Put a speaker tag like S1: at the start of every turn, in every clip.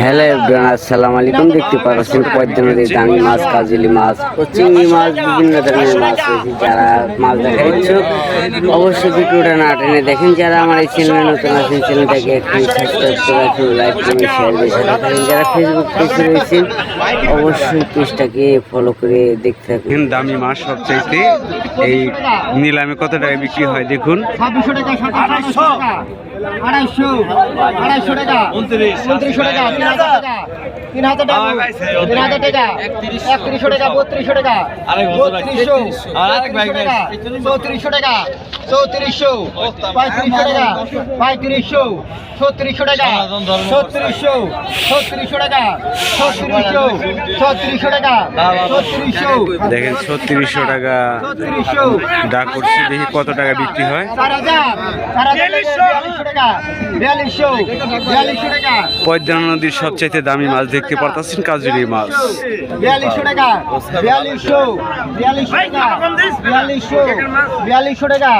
S1: Hello everyone আসসালামু আলাইকুম। দেখতে পাচ্ছেন পদ্মা নদীর দামি মাছ কাজলি মাছ চিংড়ি মাছ বিভিন্ন ধরনের মাছ রয়েছে। যারা মাছ দেখার ইচ্ছুক অবশ্যই ভিডিওটা না টেনে দেখেন। যারা আমার এই চ্যানেলে নতুন আছেন চ্যানেলটাকে একটু সাবস্ক্রাইব করে রাখুন লাইক কমেন্ট শেয়ার দিয়ে সাথে থাকেন। যারা ফেসবুক পেজে রয়েছেন অবশ্যই পেজটাকে ফলো করে দেখতে থাকুন।
S2: দামি মাছ সবচাইতে। এই নিলামে কত টাকা বিক্রি হয় দেখুন।
S3: ছাব্বিশশো টাকা সাতাশশো টাকা। আড়াইশো আড়াইশো টাকা। উনত্রিশশো টাকা তিন হাজার টাকা। তিন হাজার টাকা। তিন হাজার টাকা। একত্রিশশো। টাকা বত্রিশশো টাকা। বত্রিশশো। টাকা। চৌত্রিশশো টাকা। চৌত্রিশশো। পঁয়ত্রিশশো টাকা। পঁয়ত্রিশশো। ছত্রিশশো টাকা। ছত্রিশশো। ছত্রিশশো টাকা। ছত্রিশশো। ছত্রিশশো টাকা। ছত্রিশশো।
S2: দেখেন ছত্রিশশো টাকা।
S3: ছত্রিশশো।
S2: ডাক করছি দেখি কত টাকা বিক্রি হয়।
S3: চার হাজার। চার হাজার
S2: পদ্মা নদীর সবচাইতে দামি মাছ দেখতে পারতেছেন কাজুরি মাছ।
S3: বিয়াল্লিশশো টাকা। বিয়াল্লিশশো। বিয়াল্লিশশো টাকা। বিয়াল্লিশশো। বিয়াল্লিশশো টাকা।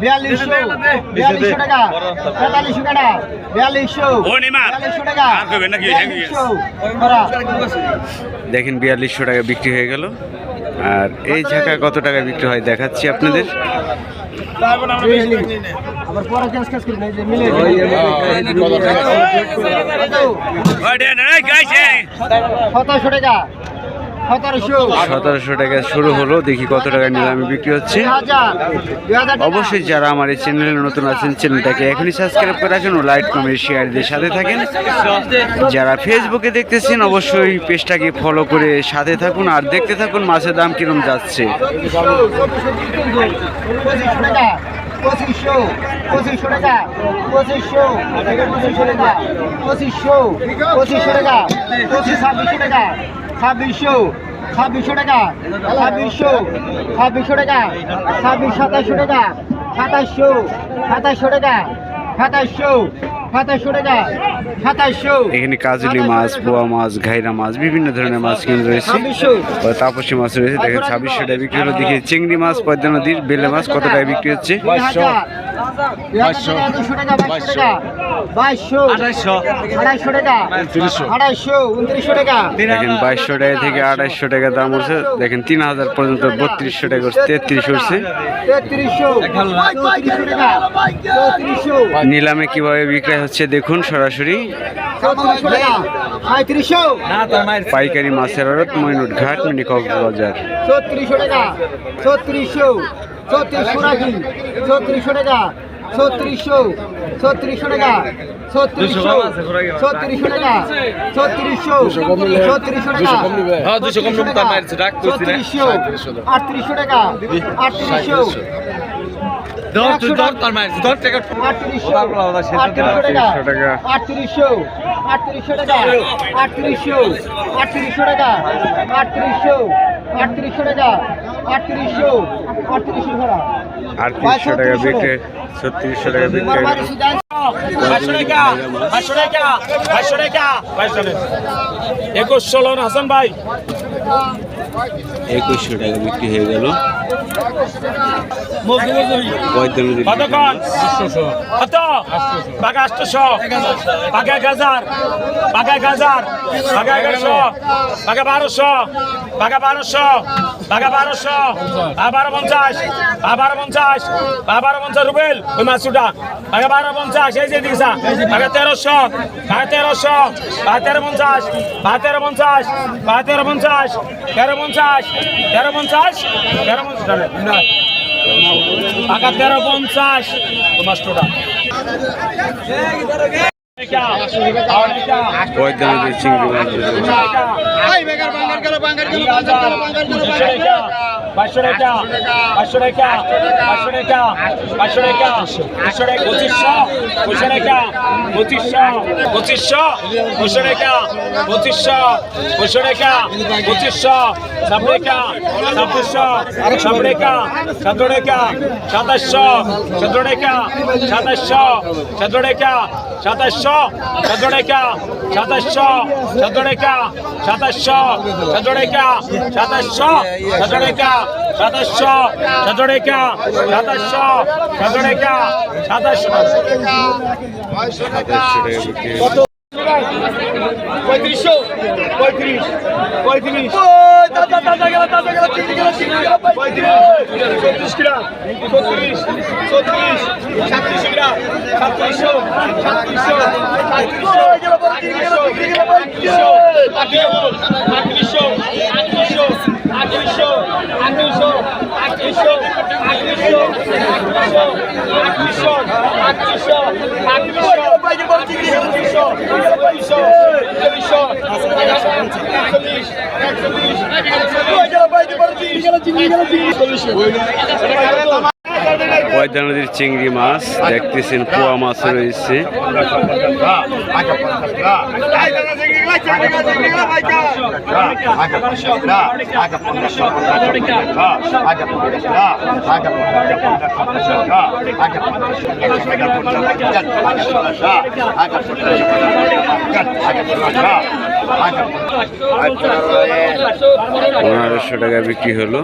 S3: বিয়াল্লিশশো। বিয়াল্লিশশো টাকা। তেতাল্লিশশো টাকা। বিয়াল্লিশশো। বিয়াল্লিশশো টাকা।
S2: দেখেন বিয়াল্লিশশো টাকা বিক্রি হয়ে গেল। আর এই ঝাঁকা কত টাকা বিক্রি হয় দেখাচ্ছি আপনাদের।
S3: আবার পরে ক্যাশ ক্যাশ করবেন যে মিলে সতেরোশো টাকা সতেরোশো।
S2: টাকা শুরু হলো দেখি কত টাকা নিলামে বিক্রি হচ্ছে। অবশ্যই যারা আমার এই চ্যানেলে নতুন আছেন চ্যানেলটাকে এখনই সাবস্ক্রাইব করে রাখেন ও লাইক কমেন্ট শেয়ার দিয়ে সাথে থাকেন। যারা ফেসবুকে দেখতেছেন অবশ্যই পেজটাকে ফলো করে সাথে থাকুন আর দেখতে থাকুন মাছের দাম কিরম যাচ্ছে।
S3: পঁচিশশো পঁচিশশো টাকা পঁচিশশো পঁচিশশো টাকা পঁচিশশো পঁচিশশো টাকা পঁচিশ ছাব্বিশশো টাকা। ছাব্বিশশো ছাব্বিশশো টাকা ছাব্বিশশো ছাব্বিশশো টাকা ছাব্বিশ সাতাশশো টাকা সাতাশশো সাতাশশো টাকা সাতাশশো সাতাশশো টাকা সাতাশশো
S2: এখানে কাজলি মাছ পোয়া মাছ ঘাইরা মাছ বিভিন্ন ধরনের মাছ কিন্তু রয়েছে। তাপসী মাছ রয়েছে দেখেন ছাব্বিশশো টাকা বিক্রি হলো। দেখি চিংড়ি মাছ পদ্মা নদীর বেলে মাছ কত টাকা বিক্রি হচ্ছে?
S3: বাইশশো। টাকা বাইশশো টাকা। বাইশশো আড়াইশো টাকা আড়াইশো উনত্রিশশো টাকা।
S2: দেখেন বাইশশো টাকা থেকে টাকা। দাম হচ্ছে। দেখেন তিন হাজার পর্যন্ত বত্রিশশো টাকা তেত্রিশ নিলামে কীভাবে বিক্রয় হচ্ছে দেখুন সরাসরি। পাইকারি মাছের আড়ত মইনুট ঘাট মিনি কক্সবাজার
S3: ছত্রিশশো টাকা। ছত্রিশশো ছত্রিশশো রাখি। ছত্রিশশো টাকা। ছত্রিশশো ছত্রিশশো টাকা। ছত্রিশশো। ছত্রিশশো টাকা। ছত্রিশশো। ছত্রিশশো টাকা। ছত্রিশশো টাকা ছত্রিশশো। আটত্রিশশো টাকা। আটত্রিশশো। দর তুই দর তার মায়ের দর টাকা। ওটা বলা ওটা সেটা টাকা। 3800 3800 টাকা। 3800 3800
S2: আটত্রিশশো টাকা বিক্রি ছত্রিশশো টাকা বিক্রি
S4: একুশ ষোলো হাসান ভাই।
S2: একুশশো টাকা বিক্রি হয়ে গেল।
S4: রুবেল। ওই মাছটা। বাঘা বারো পঞ্চাশ। এই যে দিশা। বাঘা তেরোশো। বাঘা তেরোশো। তেরো পঞ্চাশ। তেরো পঞ্চাশ। তেরো পঞ্চাশ। তেরো পঞ্চাশ। তেরো পঞ্চাশ তেরো পঞ্চাশ টাকা তেরো পঞ্চাশ
S2: পদ্মা নদীর চিংড়ি
S4: পাঁচশো টাকা পাঁচশো টাকা পাঁচশো টাকা পাঁচশো টাকা পাঁচশো টাকা পঁচিশশো পঁচিশশো টাকা পঁচিশশো পঁচিশশো পঁচিশশো টাকা পঁচিশশো পঁচিশশো টাকা পঁচিশশো সাত টাকা ছাব্বিশশো সাত টাকা সতেরো সাতাশশো চোদ্দ টাকা সাতাশশো চোদ্দ টাকা সাতাশশো চোদ্দ টাকা সাতাশশো চোদ্দ টাকা সাতাশশো চোদ্দ টাকা সাতাশশো চোদ্দ টাকা সাতাশশো। পঁয়ত্রিশশো। পঁয়ত্রিশ পঁয়ত্রিশ। Vai direito!
S2: Sou triste, grá! Sou triste!
S4: Sou triste! Já triste, grá! Já tristão! Já tristão! Já tristão! Já tristão! Já tristão! Já tristão! আটত্রিশশো আটত্রিশশো আটত্রিশশো আটত্রিশশো আটত্রিশশো আটত্রিশশো চল্লিশশো চল্লিশ একচল্লিশ
S2: পয়দা নদীর চিংড়ি মাছ দেখতেছেন পোয়া মাছ রয়েছে। পনেরোশো টাকা বিক্রি হলো।